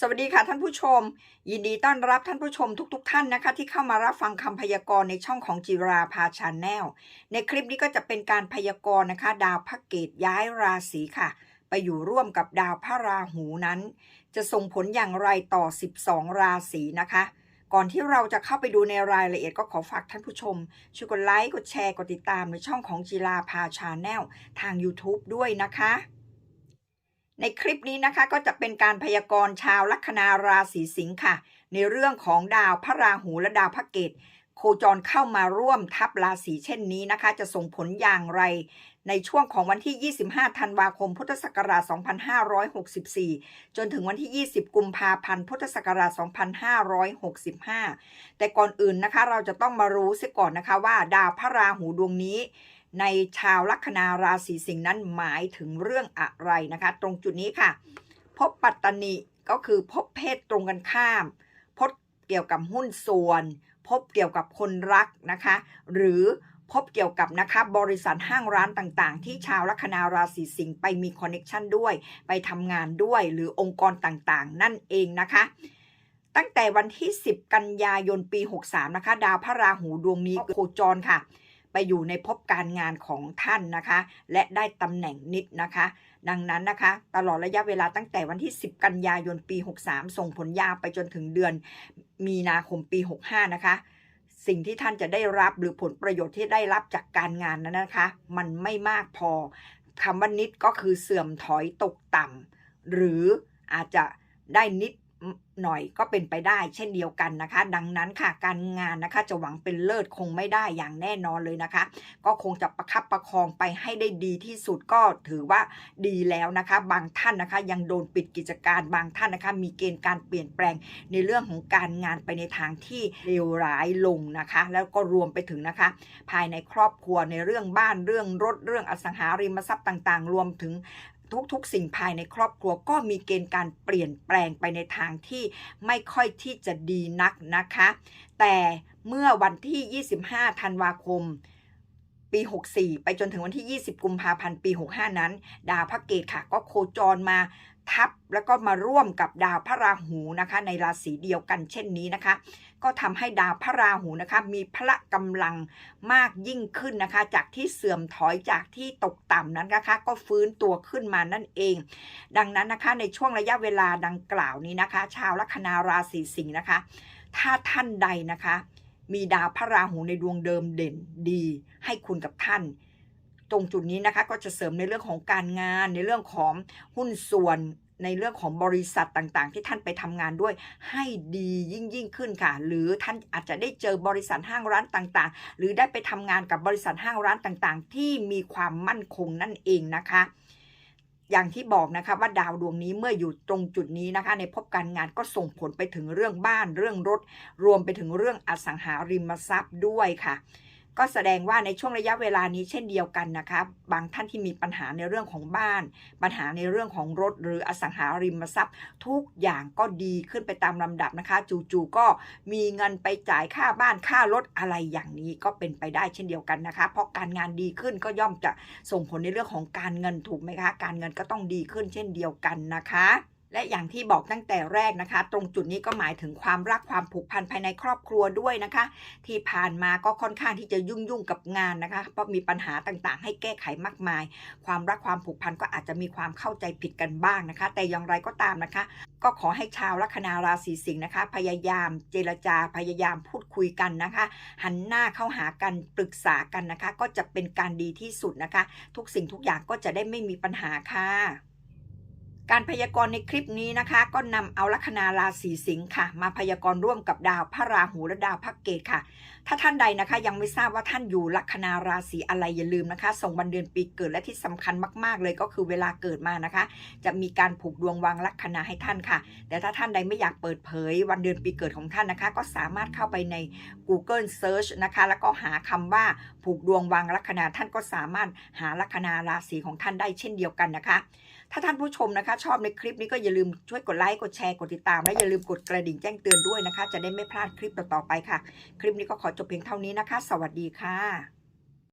สวัสดีค่ะท่านผู้ชม ยินดีต้อนรับท่านผู้ชมทุกๆทท่านนะคะ ที่เข้ามารับฟังคำพยากรณ์ในช่องของจิราพาชาแนลในคลิปนี้ก็จะเป็นการพยากรณ์นะคะ ดาวพระเกตย้ายราศีค่ะ ไปอยู่ร่วมกับดาวพระราหูนั้น จะส่งผลอย่างไรต่อ 12 ราศีนะคะ ก่อนที่เราจะเข้าไปดูในรายละเอียดก็ขอฝากท่านผู้ชม ช่วยกดไลค์กดแชร์กดติดตามในช่องของจิราพาชาแนลทาง YouTube ด้วยนะคะ ในคลิปนี้นะคะก็จะเป็นการพยากรณ์ชาวลัคนาราศีสิงค์ค่ะ ในเรื่องของดาวพระราหูและดาวพระเกตโคจรเข้ามาร่วมทับราศีเช่นนี้นะคะ จะส่งผลอย่างไร ในช่วงของวันที่ 25 ธันวาคม พุทธศักราช 2564 จนถึงวันที่ 20 กุมภาพันธ์ พุทธศักราช 2565 แต่ก่อนอื่นนะคะ เราจะต้องมารู้เสียก่อนนะคะว่า ดาวพระราหูดวงนี้ ในชาวลัคนาราศีสิงห์นั้นหมายถึงเรื่องอะไรนะคะ ตรงจุดนี้ค่ะ พบปัตตนิก็คือพบเพศตรงกันข้ามพบเกี่ยวกับหุ้นส่วน พบเกี่ยวกับคนรักนะคะ หรือพบเกี่ยวกับนะคะบริษัทห้างร้านต่างๆ ที่ชาวลัคนาราศีสิงห์ไปมีคอนเน็ชันด้วย ไปทำงานด้วยหรือองค์กรต่างๆ นั่นเองนะคะ ตั้งแต่วันที่ 10 กันยายนปี 63 นะคะ ดาวพระราหูดวงนี้โคจรค่ะ ไปอยู่ในภพการงานของท่านนะคะ และได้ตำแหน่งนิดนะคะ ดังนั้นนะคะ ตลอดระยะเวลาตั้งแต่วันที่ 10 กันยายนปี 63 ส่งผลยาวไปจนถึงเดือนมีนาคมปี 65 นะคะสิ่งที่ท่านจะได้รับหรือผลประโยชน์ที่ได้รับจากการงานนั้นนะคะ มันไม่มากพอคำว่านิดก็คือเสื่อมถอยตกต่ำหรืออาจจะได้นิด หน่อยก็เป็นไปได้เช่นเดียวกันนะคะ ดังนั้นค่ะการงานนะคะจะหวังเป็นเลิศคงไม่ได้อย่างแน่นอนเลยนะคะ ก็คงจะประคับประคองไปให้ได้ดีที่สุดก็ถือว่าดีแล้วนะคะ บางท่านนะคะ ยังโดนปิดกิจการบางท่านนะคะ มีเกณฑ์การเปลี่ยนแปลงในเรื่องของการงานไปในทางที่เลวร้ายลงนะคะ แล้วก็รวมไปถึงนะคะ ภายในครอบครัวในเรื่องบ้านเรื่องรถเรื่องอสังหาริมทรัพย์ต่าง ๆ รวมถึง ทุกๆ สิ่งภายในครอบครัวก็มีเกณฑ์การเปลี่ยนแปลงไปในทางที่ไม่ค่อยที่จะดีนักนะคะ แต่เมื่อวันที่ 25 ธันวาคม ปี 64 ไปจนถึงวันที่ 20 กุมภาพันธ์ ปี 65 นั้น ดาวพระเกตค่ะ ก็โคจรมา ทับแล้วก็มาร่วมกับดาวพระราหูนะคะ ในราศีเดียวกันเช่นนี้นะคะ ก็ทำให้ดาวพระราหูนะคะ มีพละกำลังมากยิ่งขึ้นนะคะ จากที่เสื่อมถอยจากที่ตกต่ำนั้นนะคะ ก็ฟื้นตัวขึ้นมานั่นเอง ดังนั้นนะคะในช่วงระยะเวลาดังกล่าวนี้นะคะ ชาวลัคนาราศีสิงห์นะคะ ถ้าท่านใดนะคะ มีดาวพระราหูในดวงเดิมเด่นดี ให้คุณกับท่าน ตรงจุดนี้นะคะก็จะเสริมในเรื่องของการงาน ในเรื่องของหุ้นส่วนในเรื่องของบริษัทต่างๆ ที่ท่านไปทำงานด้วยให้ดียิ่งยิ่งขึ้นค่ะ หรือท่านอาจจะได้เจอบริษัทห้างร้านต่างๆ หรือได้ไปทำงานกับบริษัทห้างร้านต่างๆ ที่มีความมั่นคงนั่นเองนะคะ อย่างที่บอกนะคะว่าดาวดวงนี้เมื่ออยู่ตรงจุดนี้นะคะ ในภพการงานก็ส่งผลไปถึงเรื่องบ้านเรื่องรถ รวมไปถึงเรื่องอสังหาริมทรัพย์ด้วยค่ะ ก็แสดงว่าในช่วงระยะเวลานี้เช่นเดียวกันนะคะบางท่านที่มีปัญหาในเรื่องของบ้าน ปัญหาในเรื่องของรถ หรืออสังหาริมทรัพย์ ทุกอย่างก็ดีขึ้นไปตามลำดับนะคะ จู่ๆก็มีเงินไปจ่ายค่าบ้านค่ารถอะไรอย่างนี้ก็เป็นไปได้เช่นเดียวกันนะคะ เพราะการงานดีขึ้นก็ย่อมจะส่งผลในเรื่องของการเงินถูกไหมคะ การเงินก็ต้องดีขึ้นเช่นเดียวกันนะคะ และอย่างที่บอกตั้งแต่แรกนะคะ ตรงจุดนี้ก็หมายถึงความรักความผูกพันภายในครอบครัวด้วยนะคะ ที่ผ่านมาก็ค่อนข้างที่จะยุ่งยุ่งกับงานนะคะ เพราะมีปัญหาต่างๆ ให้แก้ไขมากมาย ความรักความผูกพันก็อาจจะมีความเข้าใจผิดกันบ้างนะคะ แต่อย่างไรก็ตามนะคะ ก็ขอให้ชาวลัคนาราศีสิงห์นะคะ พยายามเจรจาพยายามพูดคุยกันนะคะ หันหน้าเข้าหากันปรึกษากันนะคะ ก็จะเป็นการดีที่สุดนะคะ ทุกสิ่งทุกอย่างก็จะได้ไม่มีปัญหาค่ะ การพยากรณ์ในคลิปนี้นะคะ ก็นำเอาลัคนาราศีสิงค์ค่ะ มาพยากรณ์ร่วมกับดาวพระราหูและดาวพระเกตค่ะ ถ้าท่านใดนะคะ ยังไม่ทราบว่าท่านอยู่ลัคนาราศีอะไรอย่าลืมนะคะ ส่งวันเดือนปีเกิดและที่สำคัญมากๆ เลยก็คือเวลาเกิดมานะคะ จะมีการผูกดวงวางลัคนาให้ท่านค่ะ แต่ถ้าท่านใดไม่อยากเปิดเผย วันเดือนปีเกิดของท่านนะคะ ก็สามารถเข้าไปใน Google Search นะคะ แล้วก็หาคำว่าผูกดวงวางลัคนาท่านก็สามารถหาลัคนาราศีของท่านได้เช่นเดียวกันนะคะ ถ้าท่านผู้ชมนะคะ ชอบในคลิปนี้ก็อย่าลืมช่วยกดไลค์กดแชร์กดติดตาม และอย่าลืมกดกระดิ่งแจ้งเตือนด้วยนะคะ จะได้ไม่พลาดคลิปต่อๆไปค่ะ คลิปนี้ก็ขอจบเพียงเท่านี้นะคะ สวัสดีค่ะ